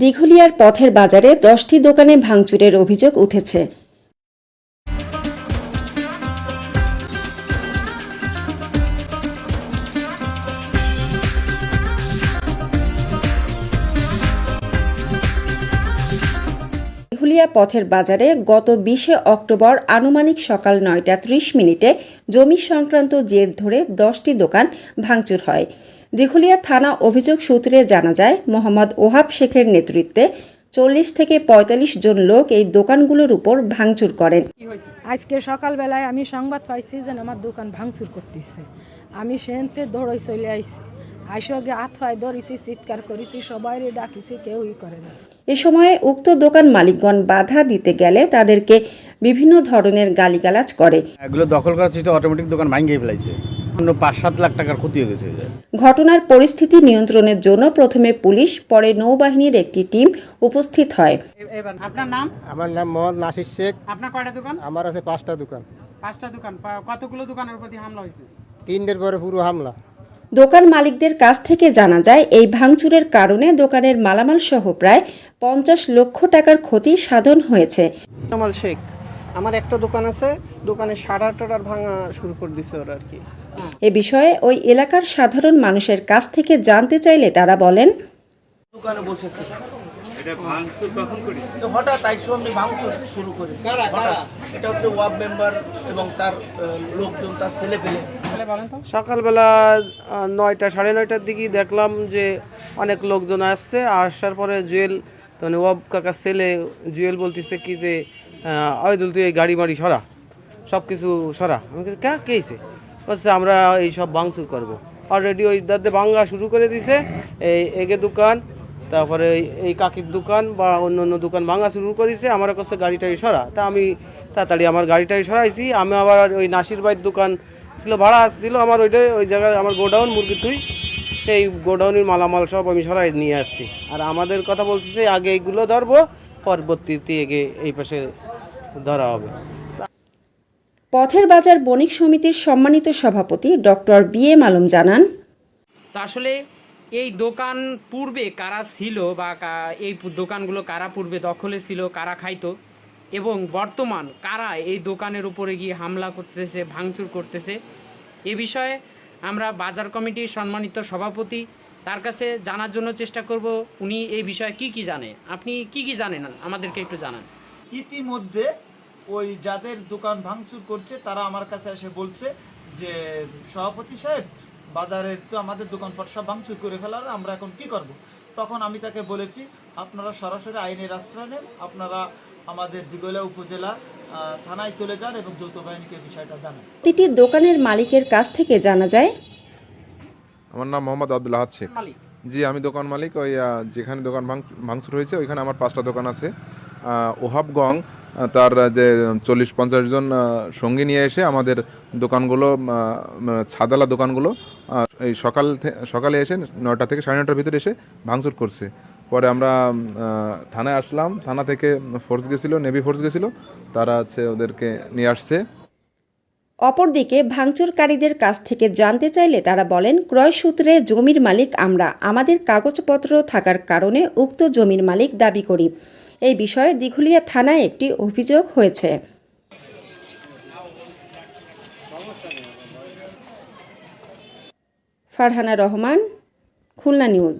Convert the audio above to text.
দিঘলিয়ার পথের বাজারে দশটি দোকানে ভাঙচুরের অভিযোগ উঠেছে। দিঘুলিয়া পথের বাজারে গত বিশে অক্টোবর আনুমানিক সকাল নয়টা ত্রিশ মিনিটে জমি সংক্রান্ত জের ধরে দশটি দোকান ভাঙচুর হয়। দিঘলিয়া থানা অভিযোগ সূত্রে জানা যায় মোহাম্মদ ওহাব শেখের নেতৃত্বে চল্লিশ থেকে পঁয়তাল্লিশ জন লোক এই দোকানগুলোর উপর ভাঙচুর করেন। আজকে সকালবেলায় আমি সংবাদ পাইছি যে আমার দোকান ভাঙচুর করতেছে। আমি সেনতে দৌড়ই চলে আইছি। আইসগে হাত পায়ে ধরেছি চিৎকার করেছি সবাই ডাকিছি কেউই করে না। এ সময়ে উক্ত দোকান মালিকগণ বাধা দিতে গেলে তাদেরকে বিভিন্ন ধরনের গালিগালাজ করে। এগুলো দখল করার চেষ্টা অটোমেটিক দোকান ভাঙিয়ে ফেলাইছে। পাঁচ সাত লাখ টাকার ক্ষতি হয়ে গেছে ঘটনার পরিস্থিতি নিয়ন্ত্রণের জন্য প্রথমে পুলিশ পরে নৌবাহিনীর একটি টিম উপস্থিত হয়। আপনার নাম? আমার নাম মোহাম্মদ নাসির শেখ। আপনার কয়টা দোকান? আমার আছে পাঁচটা দোকান। পাঁচটা দোকান। কতগুলো দোকানের প্রতি হামলা হয়েছে? তিনটের পরে পুরো হামলা। দোকান মালিকদের কাছ থেকে জানা যায় এই ভাঙচুরের কারণে দোকানের মালামাল সহ প্রায় পঞ্চাশ লক্ষ টাকার ক্ষতি সাধন হয়েছে। কামাল শেখ। আমার একটা দোকান আছে দোকানে সাড়ার টাড়ার ভাঙা শুরু করে দিছে ওরা আর কি। এ বিষয়ে ওই এলাকার সাধারণ মানুষের কাছ থেকে জানতে চাইলে তারা বলেন দোকানে বসেছি। হঠাৎ আইসো আমি ভাঙচুর শুরু করি। এটা হচ্ছে ওয়ার্ড মেম্বার এবং তার লোকজন তার ছেলে পেলে। সকালবেলা নয়টা সাড়ে নয়টার দিকে দেখলাম যে অনেক লোকজন আসছে। আসার পরে জুয়েল মানে ওয়াব কাকার ছেলে জুয়েল বলতেছে কি যে আয়দুল তুই এই গাড়ি মাড়ি সরা। সব কিছু সরা। আমি কে কেছে বলছে আমরা এই সব ভাঙচুর করব। অলরেডি ওই দাদে ভাঙ্গা শুরু করে দিছে, এই এগে দোকান, তারপরে এই- কাকির দোকান বা অন্য অন্য দোকান ভাঙা শুরু করেছে, আমার কাছে গাড়িটাই সরা। তা আমি তাড়াতাড়ি আমার গাড়িটাই সরাইছি, আমি আবার ওই নাসির বাইর দোকান ছিল, ভাড়া দিল আমার ওইটাই ওই জায়গায় আমার গোডাউন মুরগি তুই সেই গোডাউনের মালামাল সব আমি সরাই নিয়ে আসছি। আর আমাদের কথা বলতেছে, আগে এইগুলো ধরবো, পরবর্তীতে এগে এই পাশে ধরা হবে। পথের বাজার বণিক সমিতির সম্মানিত সভাপতি ডক্টর বি এম আলম জানান আসলে এই দোকান পূর্বে কারা ছিল বা এই দোকানগুলো কারা পূর্বে দখলে ছিল কারা খাইতো এবং বর্তমান কারা এই দোকানের উপরে গিয়ে হামলা করতেছে ভাঙচুর করতেছে এ বিষয়ে আমরা বাজার কমিটির সম্মানিত সভাপতি তার কাছে জানার জন্য চেষ্টা করব। উনি এই বিষয়ে কি কি জানে? আপনি কি কি জানেন? আমাদেরকে একটু জানান। ইতিমধ্যে ওই যাদের দোকান ভাঙচুর করছে তারা আমার কাছে এসে বলছে যে সভাপতি সাহেব বাজারের তো আমাদের দোকানপাট সব ভাঙচুর করে ফেলার আমরা এখন কি করব? তখন আমি তাকে বলেছি আপনারা সরাসরি আইনের আশ্রয় নেন আপনারা আমাদের দিগলা উপজেলা থানায় চলে যান এবং যৌথ বাহিনীকে বিষয়টা জানান। প্রতিটি দোকানের মালিকের কাছ থেকে জানা যায় আমার নাম মোহাম্মদ আব্দুল আহাদ শেখ। মালিক। জি আমি দোকান মালিক ওই যেখানে দোকান ভাঙচ- ভাঙচুর হয়েছে ওইখানে আমার পাঁচটা দোকান আছে। ওহাবগং তার যে চল্লিশ পঞ্চাশ জন সঙ্গী নিয়ে এসে আমাদের দোকানগুলো ছাদালা দোকানগুলো এই সকাল সকালে এসে নয়টা থেকে সাড়ে নটার ভিতরে এসে ভাঙচুর করছে। পরে আমরা থানায় আসলাম। থানা থেকে ফোর্স গেছিল নেভি ফোর্স গেছিল। তারা হচ্ছে ওদেরকে নিয়ে আসছে। অপরদিকে ভাঙচুরকারীদের কাছ থেকে জানতে চাইলে তারা বলেন, ক্রয় সূত্রে জমির মালিক আমরা। আমাদের কাগজপত্র থাকার কারণে উক্ত জমির মালিক দাবি করি। এই বিষয়ে দিঘুলিয়া থানায় একটি অভিযোগ হয়েছে। ফারহানা রহমান খুলনা নিউজ।